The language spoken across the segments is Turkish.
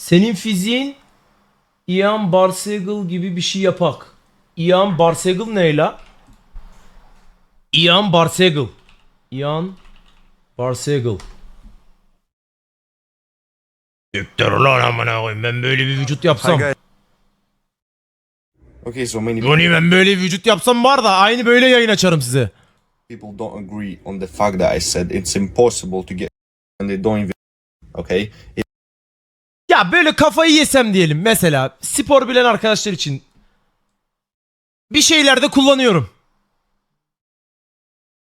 Senin fiziğin Ian Barsegel gibi bir şey yapak. Ian Barsegel ne la? Ian Barsegel. Ian Barsegel. Siktir lan amına koyayım ben böyle bir vücut yapsam. Okay, so many Bunu ben böyle bir vücut yapsam var da aynı böyle yayın açarım size. people don't agree on the fact that I said it's impossible to get and they don't even okay. Böyle kafayı yesem diyelim mesela spor bilen arkadaşlar için bir şeylerde kullanıyorum.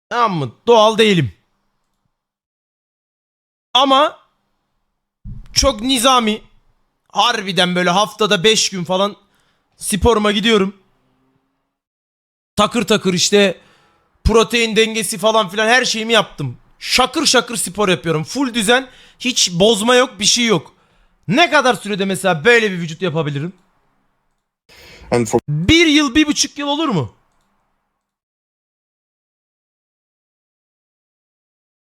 Tamam mı? Doğal değilim. Ama çok nizami harbiden böyle haftada 5 gün falan sporuma gidiyorum. Takır takır işte protein dengesi falan filan her şeyimi yaptım. Şakır şakır spor yapıyorum. Full düzen, hiç bozma yok, bir şey yok. Ne kadar sürede mesela böyle bir vücut yapabilirim? Bir yıl, bir buçuk yıl olur mu?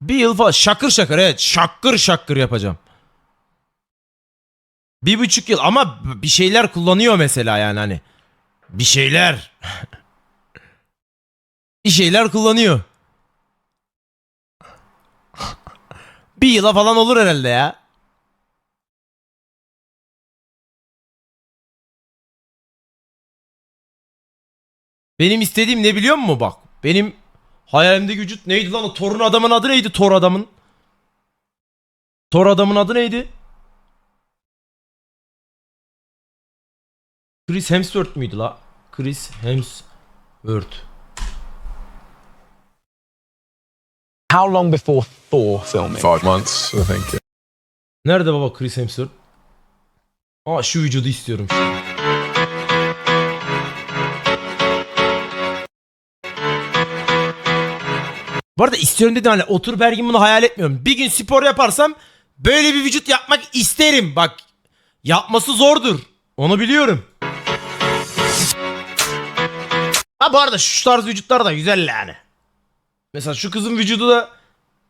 Bir yıl falan şakır şakır evet şakır şakır yapacağım. Bir buçuk yıl ama bir şeyler kullanıyor mesela yani hani. Bir şeyler. bir şeyler kullanıyor. bir yıla falan olur herhalde ya. Benim istediğim ne biliyor musun bak? Benim hayalimdeki vücut neydi lan o Thor'un adamın adı neydi Thor adamın? Thor adamın adı neydi? Chris Hemsworth müydü la? Chris Hemsworth. How long before Thor filming? five months, I think. Nerede baba Chris Hemsworth? Aa şu vücudu istiyorum işte. Bu arada istiyorum dedim hani otur Bergin bunu hayal etmiyorum. Bir gün spor yaparsam böyle bir vücut yapmak isterim. Bak yapması zordur. Onu biliyorum. Ha bu arada şu tarz vücutlar da güzel yani. Mesela şu kızın vücudu da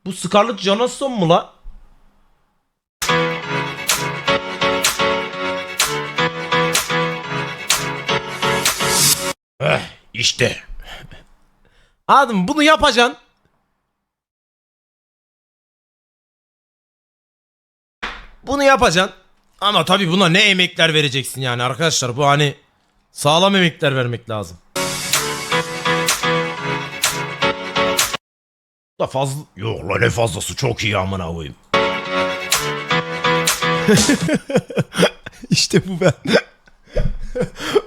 bu Scarlett Johansson mu la? Eh, işte. Mı? Bunu yapacaksın. Bunu yapacaksın. Ama tabii buna ne emekler vereceksin yani arkadaşlar. Bu hani sağlam emekler vermek lazım. Da fazla... Yok la ne fazlası çok iyi amına koyayım. işte bu ben.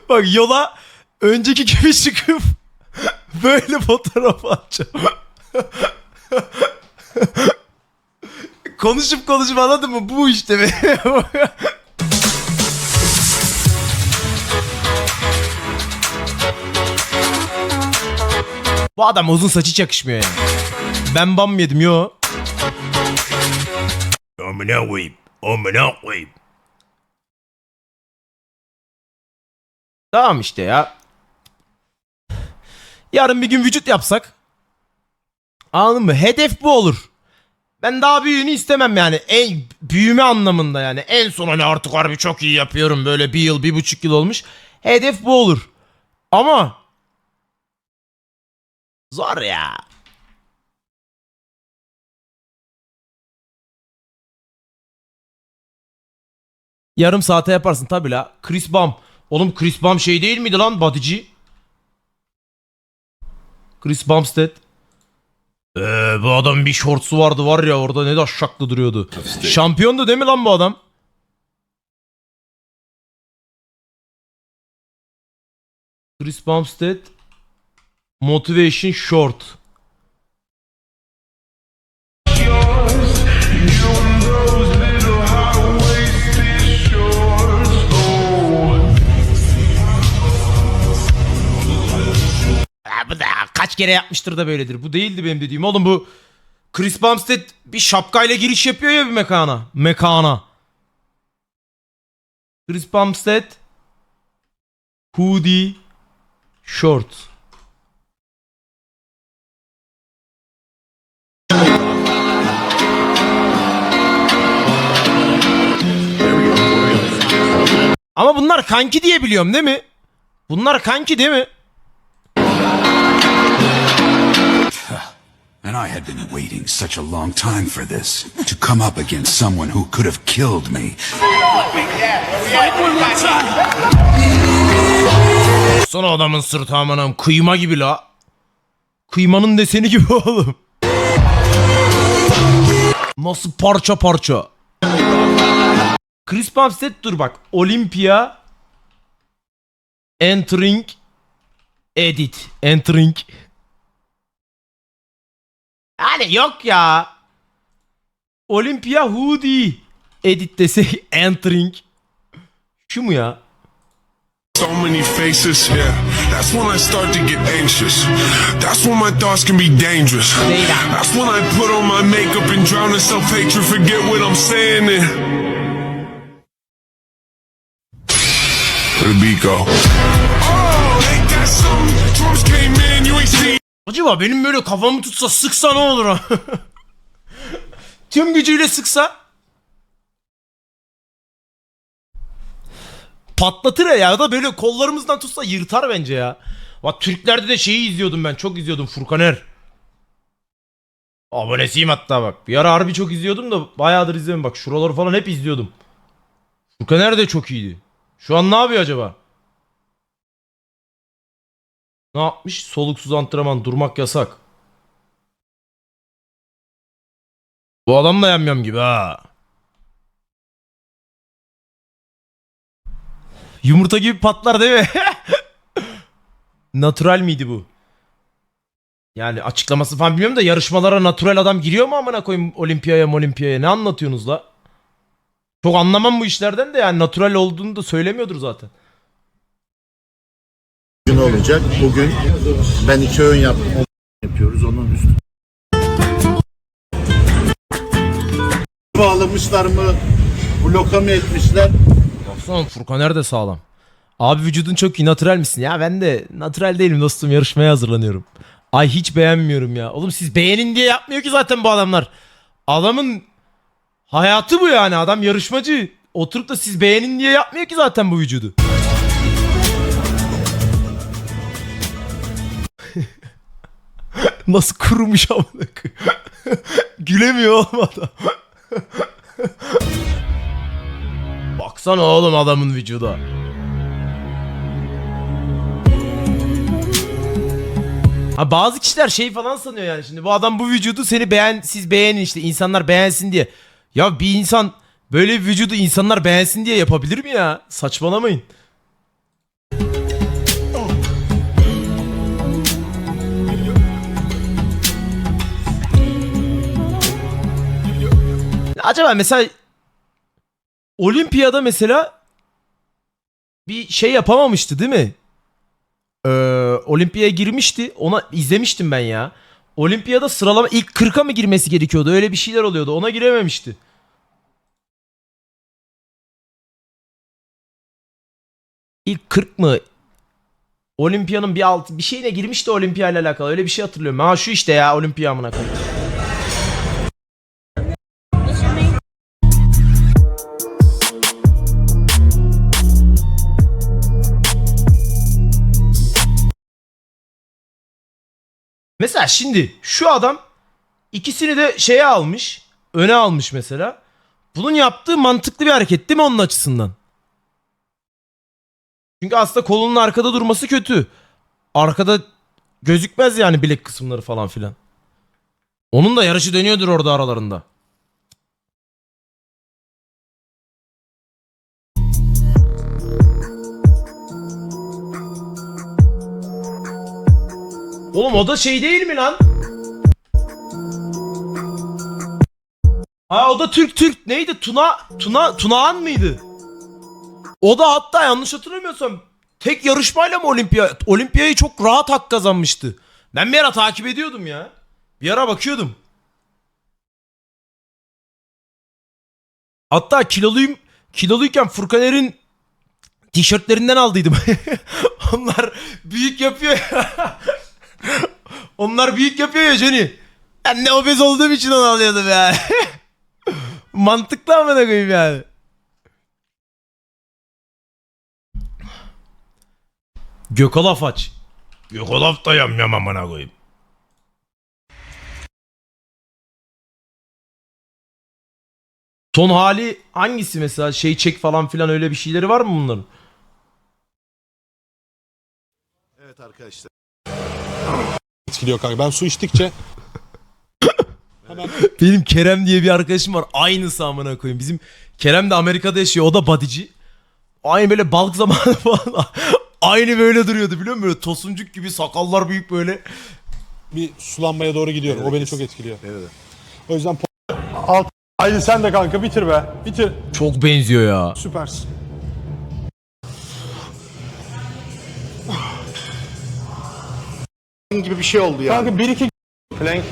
Bak yola önceki gibi çıkıp böyle fotoğraf atacağım. Konuşup konuşup anladın mı? Bu işte be. Bu adam uzun saç hiç yakışmıyor yani. Ben bam yedim yo. Amına koyayım. Amına koyayım. Tamam işte ya. Yarın bir gün vücut yapsak. Anladın mı? Hedef bu olur. Ben daha büyüğünü istemem yani. En büyüme anlamında yani. En son hani artık harbi çok iyi yapıyorum. Böyle bir yıl, bir buçuk yıl olmuş. Hedef bu olur. Ama zor ya. Yarım saate yaparsın tabi la. Chris Bum. Oğlum Chris Bum şey değil miydi lan bodyci? Chris Bumstead. Ee, bu adam bir şortsu vardı var ya orada ne de aşaklı duruyordu. Şampiyondu değil mi lan bu adam? Chris Bumstead Motivation Short. Ya bu da kaç kere yapmıştır da böyledir. Bu değildi benim dediğim. Oğlum bu Chris Bumstead bir şapkayla giriş yapıyor ya bir mekana. Mekana. Chris Bumstead hoodie short. Ama bunlar kanki diye biliyorum değil mi? Bunlar kanki değil mi? And I had been waiting such a long time for this. To come up against someone who could have killed me. Son adamın sırtı amanım kıyma gibi la. Kıymanın deseni gibi oğlum. Nasıl parça parça. Chris Bumstead dur bak. Olympia Entering Edit. Entering. Yani yok ya. Olympia Hoodie. Edit desek Entering. Şu mu ya? So many faces, yeah. That's when I start to get anxious. That's when my thoughts can be dangerous. That's when I put on my makeup and drown in self hatred, forget what I'm saying. And... Where Acaba benim böyle kafamı tutsa sıksa ne olur ha? Tüm gücüyle sıksa patlatır ya ya da böyle kollarımızdan tutsa yırtar bence ya. Bak Türklerde de şeyi izliyordum ben çok izliyordum Furkaner. Abonesiyim hatta bak. Bir ara harbi çok izliyordum da bayağıdır izlemiyorum bak şuraları falan hep izliyordum. Furkaner de çok iyiydi. Şu an ne yapıyor acaba? Ne yapmış? Soluksuz antrenman durmak yasak. Bu adam da yamyam gibi ha. Yumurta gibi patlar değil mi? natural miydi bu? Yani açıklaması falan bilmiyorum da yarışmalara natural adam giriyor mu amına koyayım olimpiyaya olimpiyaya ne anlatıyorsunuz la? Çok anlamam bu işlerden de yani natural olduğunu da söylemiyordur zaten. Gün olacak. Bugün ben iki öğün yaptım. yapıyoruz onun üstü. Bağlamışlar mı? Bloka mı etmişler? Baksana Furkan nerede sağlam? Abi vücudun çok iyi natural misin? Ya ben de natural değilim dostum yarışmaya hazırlanıyorum. Ay hiç beğenmiyorum ya. Oğlum siz beğenin diye yapmıyor ki zaten bu adamlar. Adamın hayatı bu yani adam yarışmacı. Oturup da siz beğenin diye yapmıyor ki zaten bu vücudu. Nasıl kurumuş amına. Gülemiyor oğlum adam. Baksana oğlum adamın vücuda. Ha bazı kişiler şey falan sanıyor yani şimdi bu adam bu vücudu seni beğen siz beğenin işte insanlar beğensin diye. Ya bir insan böyle bir vücudu insanlar beğensin diye yapabilir mi ya? Saçmalamayın. Acaba mesela Olimpiyada mesela bir şey yapamamıştı değil mi? Ee, Olimpiyaya girmişti. Ona izlemiştim ben ya. Olimpiyada sıralama ilk 40'a mı girmesi gerekiyordu? Öyle bir şeyler oluyordu. Ona girememişti. İlk 40 mı? Olimpiyanın bir altı bir şeyine girmişti olimpiya ile alakalı. Öyle bir şey hatırlıyorum. Ha şu işte ya olimpiya amına koyayım. Mesela şimdi şu adam ikisini de şeye almış. Öne almış mesela. Bunun yaptığı mantıklı bir hareket değil mi onun açısından? Çünkü aslında kolunun arkada durması kötü. Arkada gözükmez yani bilek kısımları falan filan. Onun da yarışı dönüyordur orada aralarında. Oğlum o da şey değil mi lan? Ha o da Türk Türk neydi? Tuna Tuna Tunağan mıydı? O da hatta yanlış hatırlamıyorsam tek yarışmayla mı olimpiya olimpiyayı çok rahat hak kazanmıştı. Ben bir ara takip ediyordum ya. Bir ara bakıyordum. Hatta kiloluyum kiloluyken Furkaner'in tişörtlerinden aldıydım. Onlar büyük yapıyor ya. Onlar büyük yapıyor ya Johnny. Ben de obez olduğum için onu alıyordum yani. Mantıklı amına koyayım yani. Gökalaf aç. Gökalaf da yamyam amına koyayım. Son hali hangisi mesela şey çek falan filan öyle bir şeyleri var mı bunların? Evet arkadaşlar. Etkiliyor kanka. Ben su içtikçe Benim Kerem diye bir arkadaşım var. Aynısı amına koyayım. Bizim Kerem de Amerika'da yaşıyor. O da badici. Aynı böyle balık zamanı falan. Aynı böyle duruyordu biliyor musun? Böyle tosuncuk gibi sakallar büyük böyle. bir sulanmaya doğru gidiyorum. O beni çok etkiliyor. Evet. O yüzden po- alt Haydi sen de kanka bitir be. Bitir. Çok benziyor ya. Süpersin. Gibi bir şey oldu yani. Kanka 1 2 plank.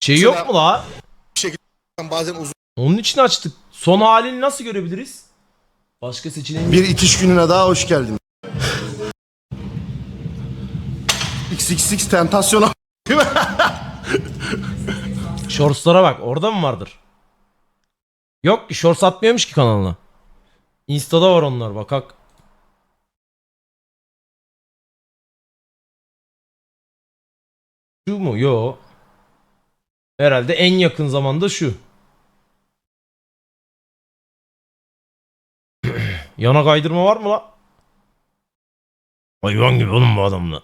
Şey yok mu la? Bazen uzun Onun için açtık. Son halini nasıl görebiliriz? Başka seçeneğimiz bir itiş gününe daha hoş geldin. XXX tentasyona Shorts'lara bak. Orada mı vardır? Yok ki shorts atmıyormuş ki kanalına. Insta'da var onlar bakak. Şu mu? Yo. Herhalde en yakın zamanda şu. Yana kaydırma var mı la? Hayvan gibi oğlum bu adamla.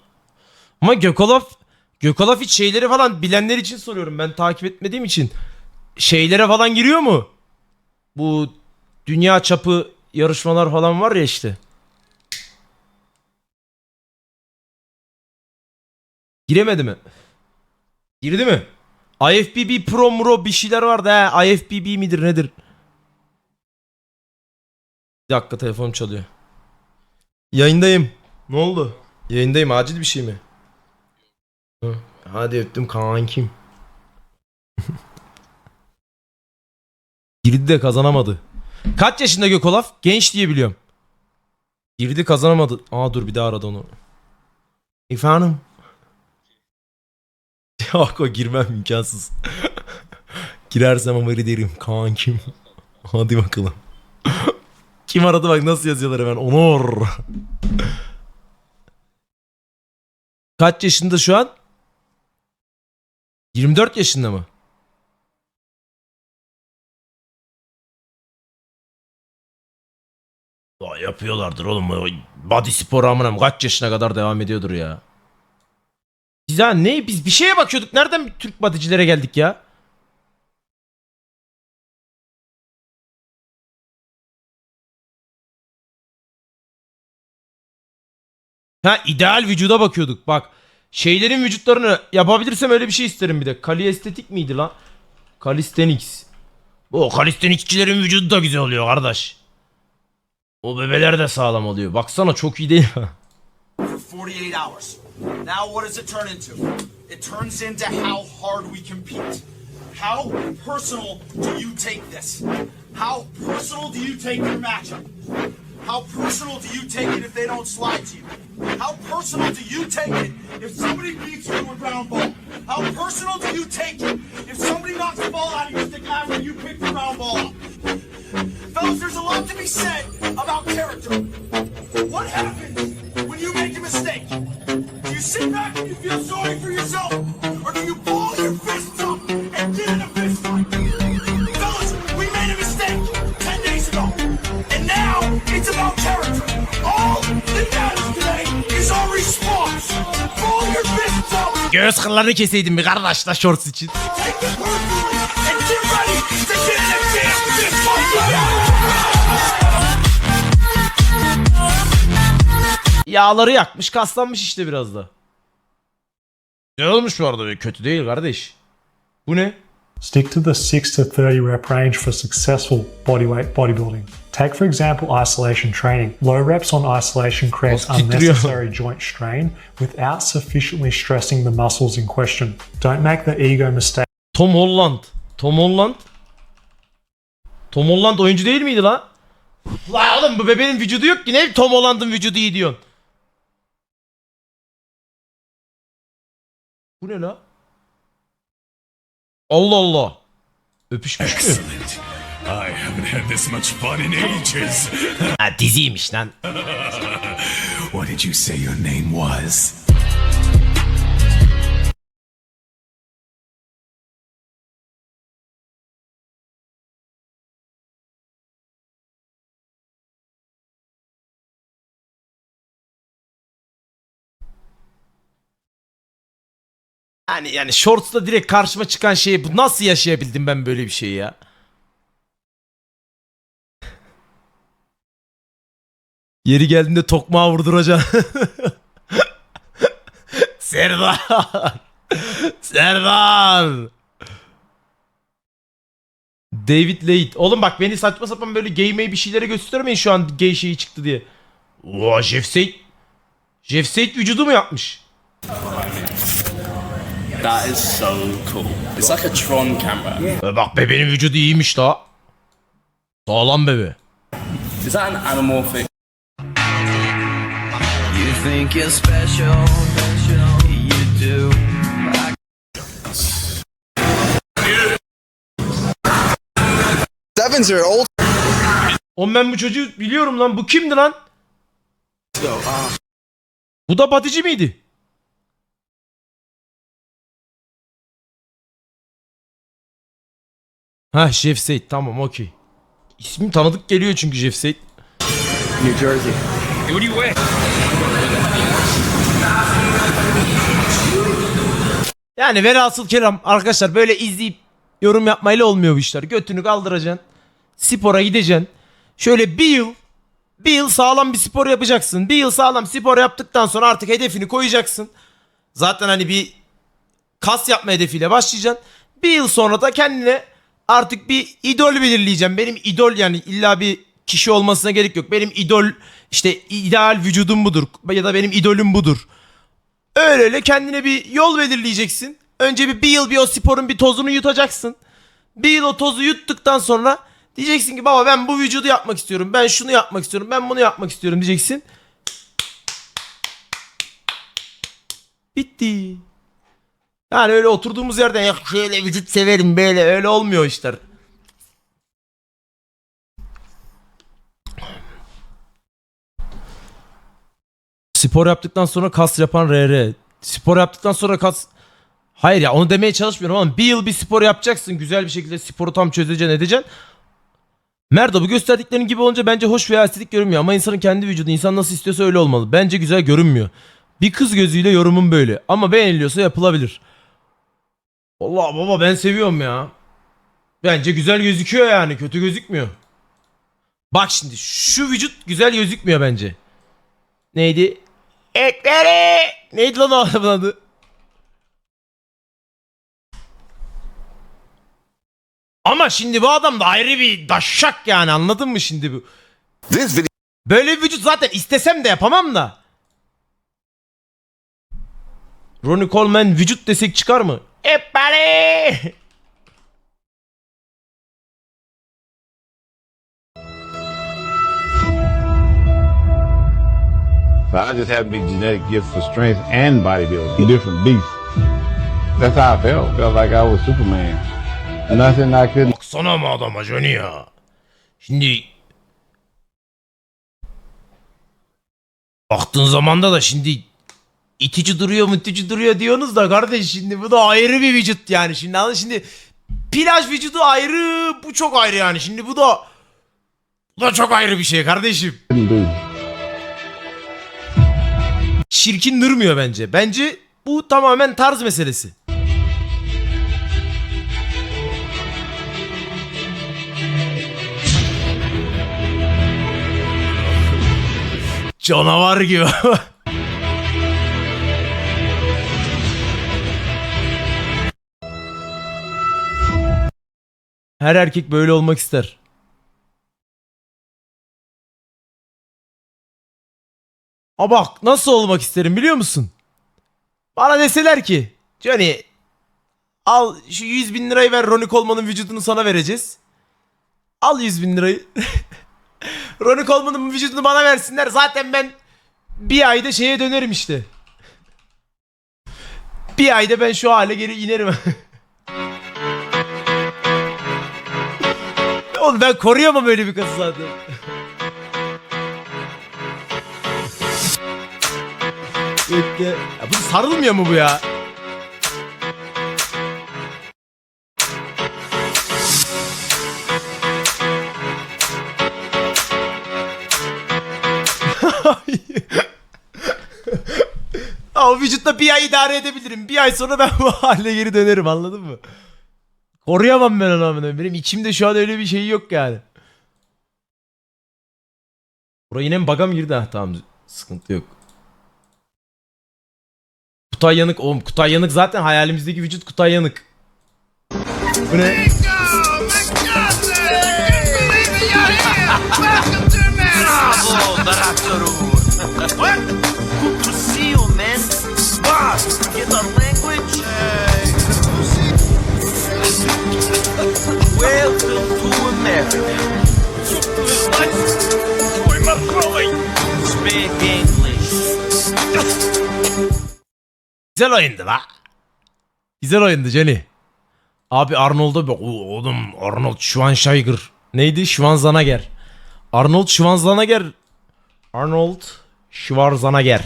Ama Gökolaf Gökolaf hiç şeyleri falan bilenler için soruyorum. Ben takip etmediğim için. Şeylere falan giriyor mu? Bu dünya çapı yarışmalar falan var ya işte. Giremedi mi? Girdi mi? IFBB Pro Muro bir şeyler vardı he. IFBB midir nedir? Bir dakika telefonum çalıyor. Yayındayım. Ne oldu? Yayındayım acil bir şey mi? Hı. Hadi öptüm kankim. Girdi de kazanamadı. Kaç yaşında Gökolaf? Genç diye biliyorum. Girdi kazanamadı. Aa dur bir daha aradı onu. Efendim? Yok o girmem imkansız. Girersem ama derim kankim. Hadi bakalım. Kim aradı bak nasıl yazıyorlar hemen. Onur. Kaç yaşında şu an? 24 yaşında mı? Ya yapıyorlardır oğlum. Body spor amına kaç yaşına kadar devam ediyordur ya. Biz ha ne? Biz bir şeye bakıyorduk. Nereden Türk bodycilere geldik ya? Ha ideal vücuda bakıyorduk. Bak şeylerin vücutlarını yapabilirsem öyle bir şey isterim bir de. Kali estetik miydi lan? Calisthenics. O calisthenicsçilerin vücudu da güzel oluyor kardeş. O bebeler de sağlam oluyor. Baksana çok iyi değil mi? For 48 hours. Now, what does it turn into? It turns into how hard we compete. How personal do you take this? How personal do you take your matchup? How personal do you take it if they don't slide to you? How personal do you take it if somebody beats you with round ball? How personal do you take it if somebody knocks the ball out of your stick after you pick the round ball up? Fellas, there's a lot to be said about character. What happens when you make a mistake? Sit back and you feel sorry for yourself? Or do you ball your fists up and get in a fist fight? Fellas, we made a mistake 10 days ago. And now it's about character. All that matters today is our response. Ball your fists up, Göğüs kıllarını keseydim bir kardeş la shorts için. take it personally, and get ready to get in a damn fist fight. Yağları yakmış kaslanmış işte biraz da. Güzel olmuş bu arada kötü değil kardeş. Bu ne? Stick to the 6 to 30 rep range for successful bodyweight bodybuilding. Take, for example, isolation training. Low reps on isolation creates unnecessary joint strain without sufficiently stressing the muscles in question. Don't make the ego mistake Tom Holland. Tom Holland. Tom Holland oyuncu değil miydi lan? La oğlum bu bebeğin vücudu yok ki ne Tom Holland'ın vücudu iyi diyorsun. Bu ne la? Allah Allah. Öpüşmüş mü? I haven't had this much fun in ages. Ha diziymiş lan. What did you say your name was? Yani yani shorts'ta direkt karşıma çıkan şeyi bu nasıl yaşayabildim ben böyle bir şeyi ya? Yeri geldiğinde tokmağı vurduracaksın. Serdar. Serdar. David Late. Oğlum bak beni saçma sapan böyle gay bir şeylere göstermeyin şu an gay şeyi çıktı diye. Oha Jeff Sade. Jeff Sade vücudu mu yapmış? That is so cool. It's like a Tron camera. E bak bebeğin vücudu iyiymiş la. Sağlam bebe. Is that an anamorphic? Sevens are old. Oğlum ben bu çocuğu biliyorum lan. Bu kimdi lan? Bu da Batici miydi? Ha Jeff Sade tamam okey. İsmim tanıdık geliyor çünkü Jeff Sade. New Jersey. Yani velhasıl kelam arkadaşlar böyle izleyip yorum yapmayla olmuyor bu işler. Götünü kaldıracaksın. Spora gideceksin. Şöyle bir yıl bir yıl sağlam bir spor yapacaksın. Bir yıl sağlam spor yaptıktan sonra artık hedefini koyacaksın. Zaten hani bir kas yapma hedefiyle başlayacaksın. Bir yıl sonra da kendine artık bir idol belirleyeceğim. Benim idol yani illa bir kişi olmasına gerek yok. Benim idol işte ideal vücudum budur ya da benim idolüm budur. Öyle öyle kendine bir yol belirleyeceksin. Önce bir, bir yıl bir o sporun bir tozunu yutacaksın. Bir yıl o tozu yuttuktan sonra diyeceksin ki baba ben bu vücudu yapmak istiyorum. Ben şunu yapmak istiyorum. Ben bunu yapmak istiyorum diyeceksin. Bitti. Yani öyle oturduğumuz yerden ya şöyle vücut severim böyle öyle olmuyor işler. Spor yaptıktan sonra kas yapan RR. Spor yaptıktan sonra kas... Hayır ya onu demeye çalışmıyorum ama bir yıl bir spor yapacaksın. Güzel bir şekilde sporu tam çözeceksin edeceksin. Merdo bu gösterdiklerin gibi olunca bence hoş veya estetik görünmüyor ama insanın kendi vücudu insan nasıl istiyorsa öyle olmalı. Bence güzel görünmüyor. Bir kız gözüyle yorumum böyle ama beğeniliyorsa yapılabilir. Allah baba ben seviyorum ya. Bence güzel gözüküyor yani kötü gözükmüyor. Bak şimdi şu vücut güzel gözükmüyor bence. Neydi? Ekleri. Neydi lan o adamın adı? Ama şimdi bu adam da ayrı bir daşşak yani anladın mı şimdi bu? Böyle bir vücut zaten istesem de yapamam da. Ronnie Coleman vücut desek çıkar mı? Ekleri. I just have a big genetic gift for strength and bodybuilding. Different beast. That's how I felt. Felt like I was Superman. Nothing I couldn't Baksana mı adama Johnny ya? Şimdi baktığın zamanda da şimdi itici duruyor mutici duruyor diyorsunuz da kardeş şimdi bu da ayrı bir vücut yani şimdi anladın şimdi plaj vücudu ayrı bu çok ayrı yani şimdi bu da bu da çok ayrı bir şey kardeşim. do. Çirkin durmuyor bence. Bence bu tamamen tarz meselesi. Canavar gibi. Her erkek böyle olmak ister. A bak nasıl olmak isterim biliyor musun? Bana deseler ki Johnny al şu 100 bin lirayı ver Ronnie Coleman'ın vücudunu sana vereceğiz. Al 100 bin lirayı. Ronnie Coleman'ın vücudunu bana versinler. Zaten ben bir ayda şeye dönerim işte. Bir ayda ben şu hale geri inerim. Oğlum ben koruyamam öyle bir kızı zaten. Bekle. Ya bu sarılmıyor mu bu ya? Ama vücutta bir ay idare edebilirim. Bir ay sonra ben bu hale geri dönerim anladın mı? Koruyamam ben onu amına. Benim içimde şu an öyle bir şey yok yani. Buraya yine mi baga mı girdi? Ha, tamam sıkıntı yok. Kutay Yanık oğlum Kutay Yanık zaten hayalimizdeki vücut Kutay Yanık. Bu ne? Good Welcome to America. Speak English. Güzel oyundu la. Güzel oyundu Jenny. Abi Arnold'a bak. Oğlum Arnold Schwarzenegger. Neydi? Schwarzenegger. Arnold Schwarzenegger. Arnold Schwarzenegger.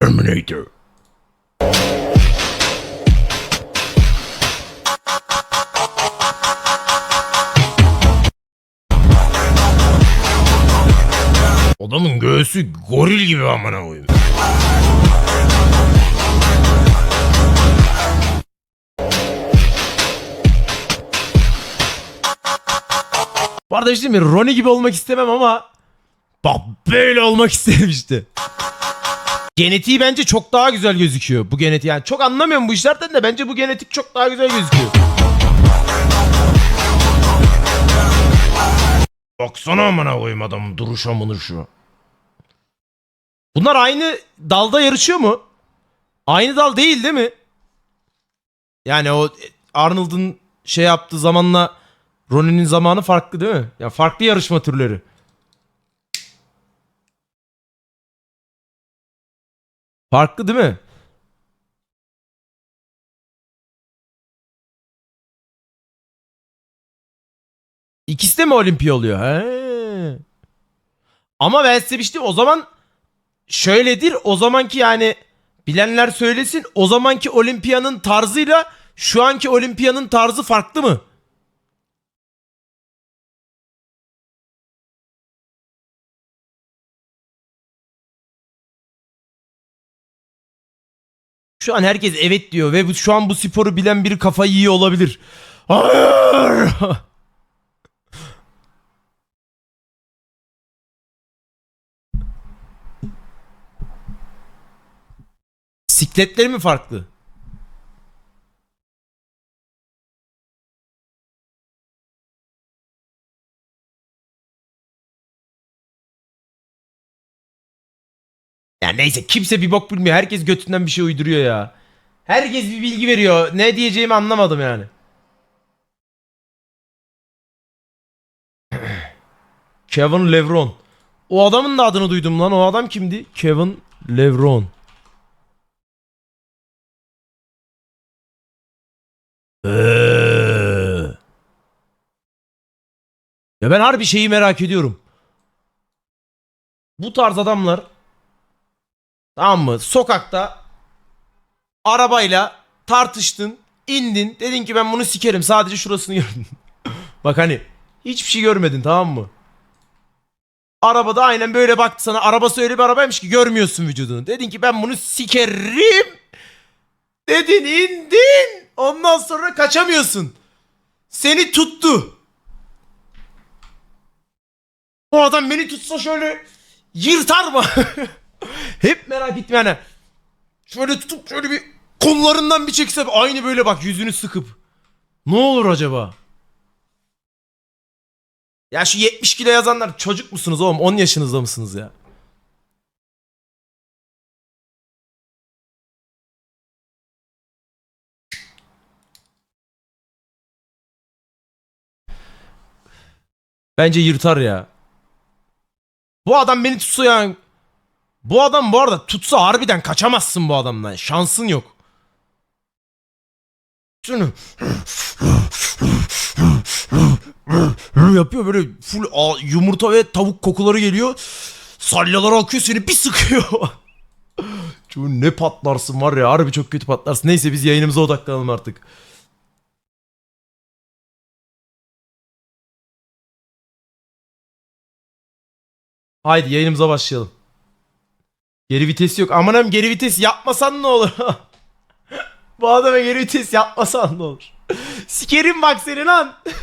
Terminator. Adamın göğsü goril gibi amına koyayım. Bu arada diyeyim mi? Ronnie gibi olmak istemem ama bak böyle olmak isterim işte. Genetiği bence çok daha güzel gözüküyor. Bu genetik yani çok anlamıyorum bu işlerden de bence bu genetik çok daha güzel gözüküyor. Baksana amına koyayım adamın duruşa mınışu. Bunlar aynı dalda yarışıyor mu? Aynı dal değil değil mi? Yani o Arnold'un şey yaptığı zamanla Ronnie'nin zamanı farklı değil mi? Ya farklı yarışma türleri. Farklı değil mi? İkisi de mi olimpiya oluyor? He. Ama ben size bir şey diyeyim, o zaman şöyledir. O zamanki yani bilenler söylesin. O zamanki olimpiyanın tarzıyla şu anki olimpiyanın tarzı farklı mı? Şu an herkes evet diyor ve şu an bu sporu bilen biri kafayı yiyor olabilir. Hayır! Sikletleri mi farklı? Ya neyse kimse bir bok bilmiyor. Herkes götünden bir şey uyduruyor ya. Herkes bir bilgi veriyor. Ne diyeceğimi anlamadım yani. Kevin Levron. O adamın da adını duydum lan. O adam kimdi? Kevin Levron. Eee. Ya ben harbi şeyi merak ediyorum. Bu tarz adamlar tamam mı? Sokakta arabayla tartıştın, indin, dedin ki ben bunu sikerim sadece şurasını gördüm. Bak hani hiçbir şey görmedin tamam mı? Arabada aynen böyle baktı sana. Arabası öyle bir arabaymış ki görmüyorsun vücudunu. Dedin ki ben bunu sikerim. Dedin indin. Ondan sonra kaçamıyorsun. Seni tuttu. Bu adam beni tutsa şöyle yırtar mı? Hep merak ettim yani. Şöyle tutup şöyle bir kollarından bir çekse aynı böyle bak yüzünü sıkıp. Ne olur acaba? Ya şu 70 kilo yazanlar çocuk musunuz oğlum? 10 yaşınızda mısınız ya? Bence yırtar ya. Bu adam beni tutsa yani. Bu adam bu arada tutsa harbiden kaçamazsın bu adamdan. Şansın yok. Şunu. yapıyor böyle full yumurta ve tavuk kokuları geliyor. Salyalar akıyor seni bir sıkıyor. Çoğu ne patlarsın var ya harbi çok kötü patlarsın. Neyse biz yayınımıza odaklanalım artık. Haydi yayınımıza başlayalım. Geri vites yok. Aman hem geri vites yapmasan ne olur? Bu adama geri vites yapmasan ne olur? Sikerim bak seni lan.